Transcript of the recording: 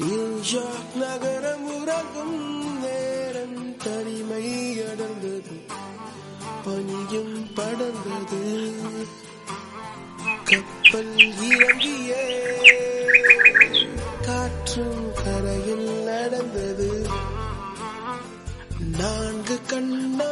New York நகரம் உறங்கும் நேரம் தனிமை அடர்ந்தது பனியும் படர்ந்தது. கப்பல் இறங்கிய. காற்றும் கரையில் நடந்தது. நான்கு கண்ணா